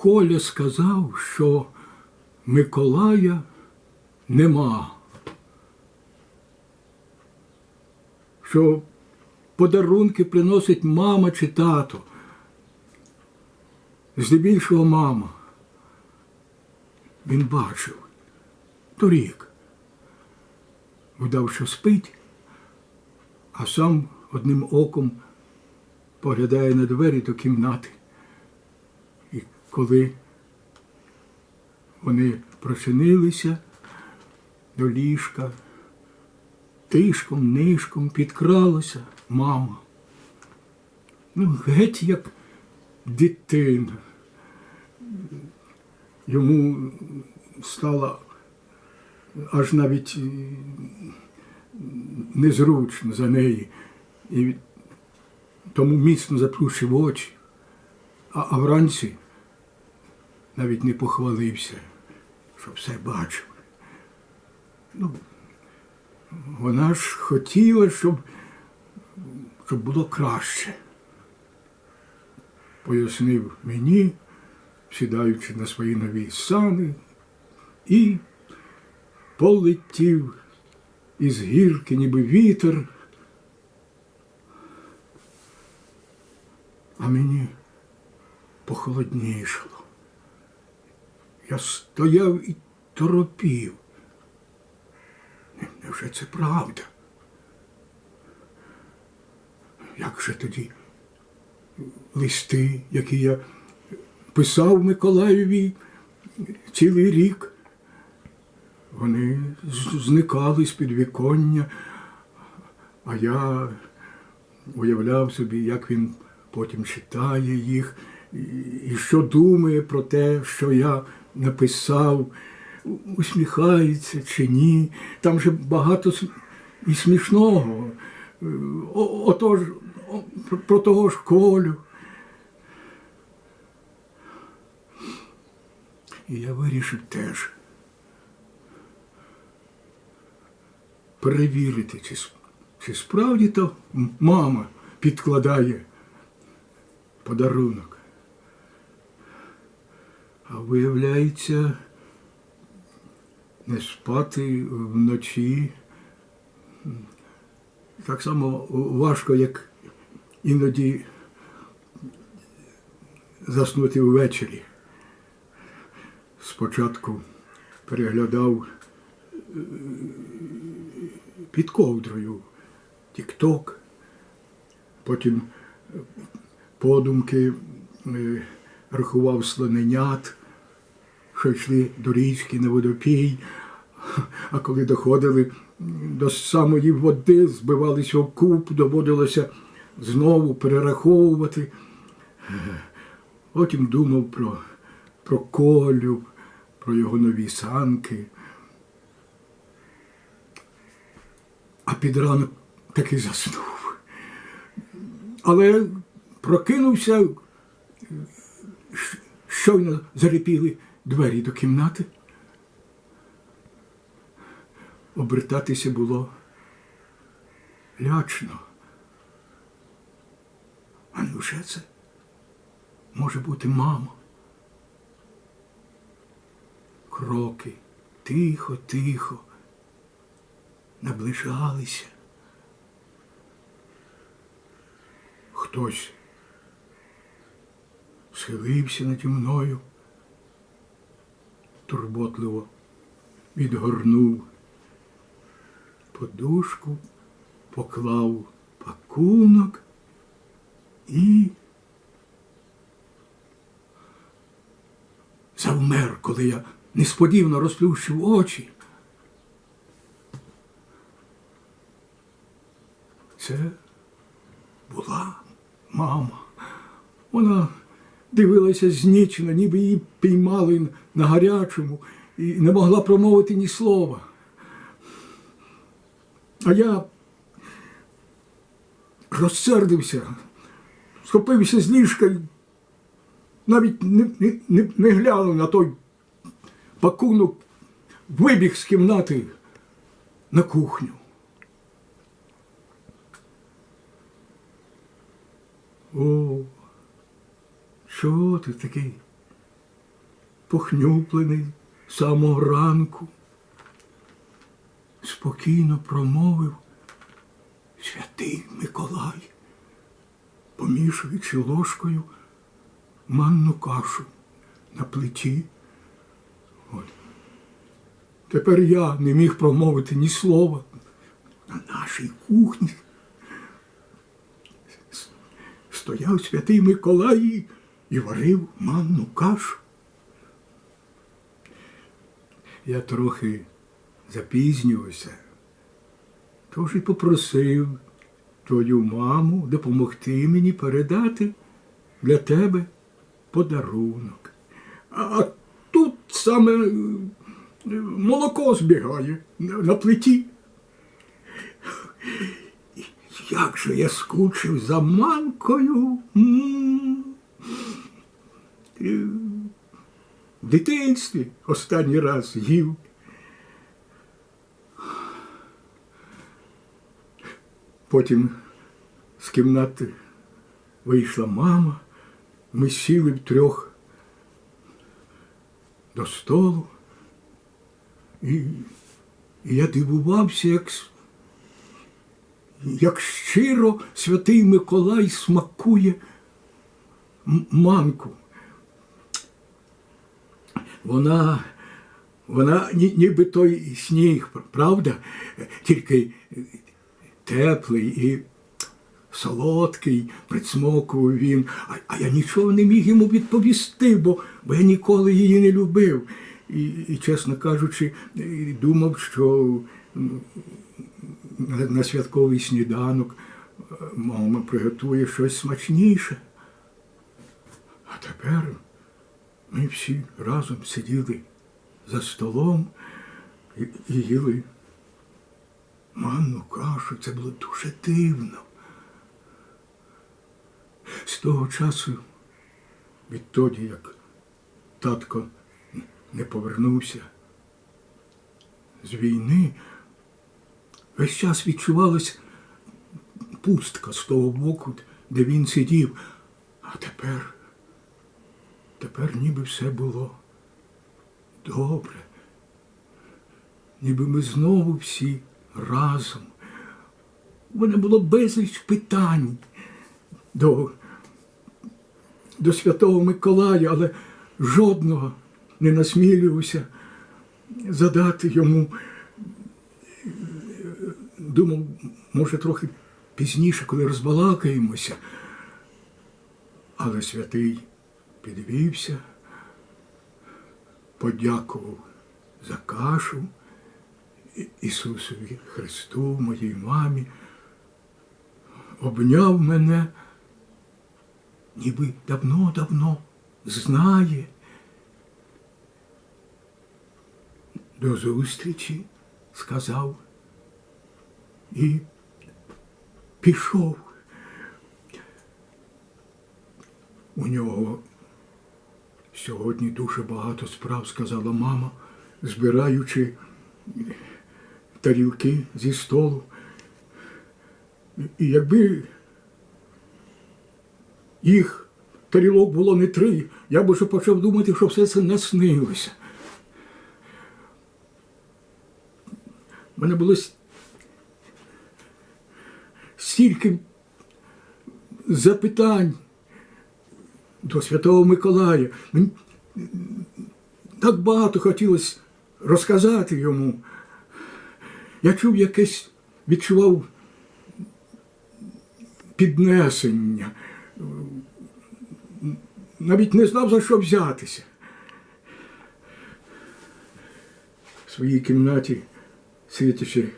Коля сказав, що Миколая нема. Що подарунки приносить мама чи тато. Здебільшого мама. Він бачив торік. Вдав, що спить, а сам одним оком поглядає на двері до кімнати. Коли вони прочинилися до ліжка, тишком, нишком підкралася мама. Ну, геть як дитина. Йому стало аж навіть е, незручно за неї. І тому міцно заплющив очі, а, а вранці навіть не похвалився, що все бачив. Ну, вона ж хотіла, щоб, щоб було краще. Пояснив мені, сідаючи на свої нові сани, і полетів із гірки, ніби вітер. А мені похолоднішало. Я стояв і торопів. Невже це правда? Як же тоді листи, які я писав Миколаєві цілий рік? Вони зникали з підвіконня, а я уявляв собі, як він потім читає їх, і що думає про те, що я написав, усміхається чи ні. Там же багато і смішного. Е, Отож, про- того ж Колю. І я вирішив теж перевірити, чи, чи справді то мама підкладає подарунок. А виявляється, не спати вночі так само важко, як іноді заснути ввечері. Спочатку переглядав е, під ковдрою тік-ток, потім подумки е, рахував слоненят, що йшли до річки на водопій, а коли доходили до самої води, збивалися в доводилося знову перераховувати. Потім думав про, про Колю, про його нові санки. А під ранок таки заснув. Але прокинувся, щойно зарипіли двері до кімнати. Обертатися було лячно. А невже це може бути мама? Кроки тихо, тихо наближалися. Хтось схилився наді мною, турботливо відгорнув подушку, поклав пакунок і завмер, коли я несподівано розплющив очі. Це була мама. Вона дивилася знічено, ніби її піймали на гарячому і не могла промовити ні слова. А я розсердився, схопився з ліжка, і навіть не, не, не глянув на той пакунок, вибіг з кімнати на кухню. О, чого ти такий похнюплений з самого ранку, спокійно промовив Святий Миколай, помішуючи ложкою манну кашу на плиті. От. Тепер я не міг промовити ні слова на нашій кухні. Стояв святий Миколай і варив манну кашу. Я трохи запізнювався, тож і попросив твою маму допомогти мені передати для тебе подарунок. А тут саме е, молоко збігає на плиті. Як же я скучив за манкою. Е, В дитинстві останній раз їв. Потім з кімнати вийшла мама, ми сіли втрьох до столу. І, і я дивувався, як, як щиро святий Миколай смакує манку. Вона, вона ні, ніби той сніг, правда? Тільки теплий і солодкий, присмокував він, а, а я нічого не міг йому відповісти, бо, бо я ніколи її не любив. І, і чесно кажучи, думав, що на, на святковий сніданок е, мама приготує щось смачніше. А тепер ми всі разом сиділи за столом і, і їли манну кашу. Це було дуже дивно. З того часу, відтоді, як татко не повернувся з війни, весь час відчувалась пустка з того боку, де він сидів. А тепер, тепер ніби все було добре. Ніби ми знову всі разом. У мене було безліч питань до, до Святого Миколая, але жодного не насмілювався задати йому. Думав, може, трохи пізніше, коли розбалакаємося. Але святий підвівся, подякував за кашу Ісусові Христу, моїй мамі, обняв мене, ніби давно-давно знає. До зустрічі, сказав, і пішов. У нього сьогодні дуже багато справ, сказала мама, збираючи тарілки зі столу. І якби їх тарілок було не три, я б уже почав думати, що все це наснилося. У мене було стільки запитань до Святого Миколая. Мені так багато хотілося розказати йому. Я чув якесь, відчував піднесення. Навіть не знав, за що взятися. В своїй кімнаті, сидячи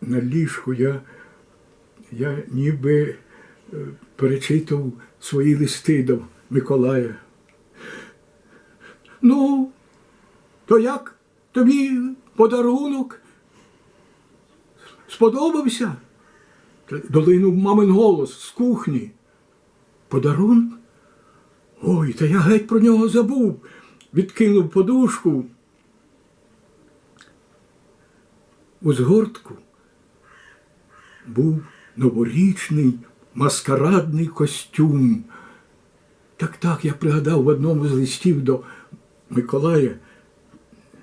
на ліжку, я, я ніби перечитав свої листи до Миколая. Ну, то як тобі подарунок? Сподобався? Долинув мамин голос з кухні. Подарунок? Ой, та я геть про нього забув. Відкинув подушку. У згортку був новорічний маскарадний костюм. Так, так, я пригадав в одному з листів до Миколая.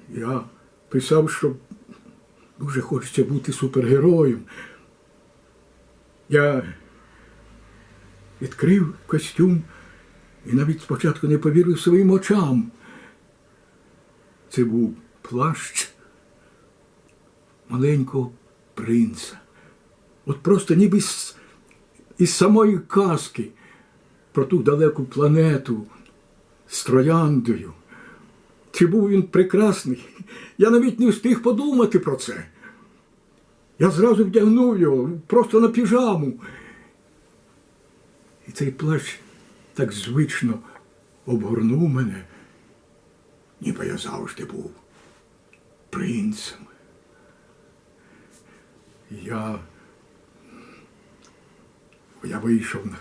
Я писав, що дуже хочеться бути супергероєм. Я відкрив костюм і навіть спочатку не повірив своїм очам. Це був плащ маленького принца. От просто ніби із самої казки про ту далеку планету з трояндою. Чи був він прекрасний? Я навіть не встиг подумати про це. Я зразу вдягнув його просто на піжаму. І цей плащ так звично обгорнув мене, ніби я завжди був принцем. Я, я вийшов на,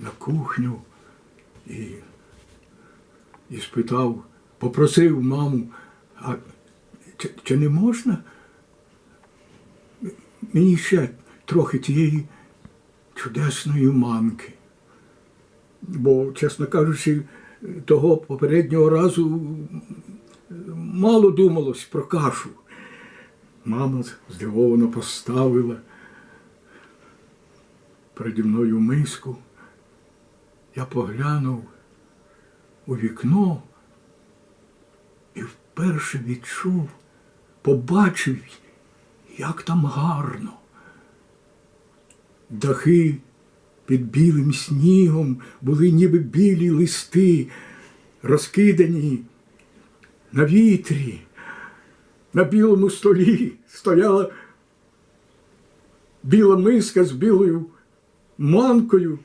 на кухню і, і спитав, попросив маму, а чи, чи не можна мені ще трохи тієї чудесної манки? Бо, чесно кажучи, того попереднього разу мало думалось про кашу. Мама здивовано поставила переді мною миску. Я поглянув у вікно і вперше відчув, побачив, як там гарно. Дахи під білим снігом були ніби білі листи, розкидані на вітрі. На білому столі стояла біла миска з білою манкою,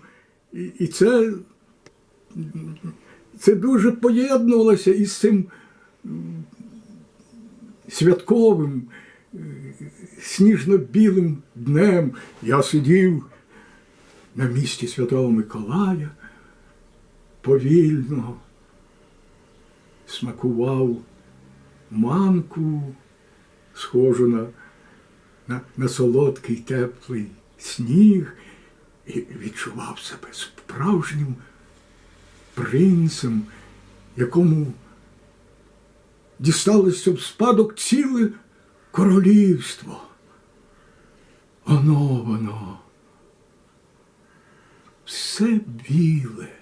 і, це, це дуже поєднувалося із цим святковим е, сніжно-білим днем. Я сидів на місці Святого Миколая, повільно смакував манку, схожу на, на, на солодкий теплий сніг, і відчував себе справжнім принцем, якому дісталося в спадок ціле королівство. Оно воно. Все біле.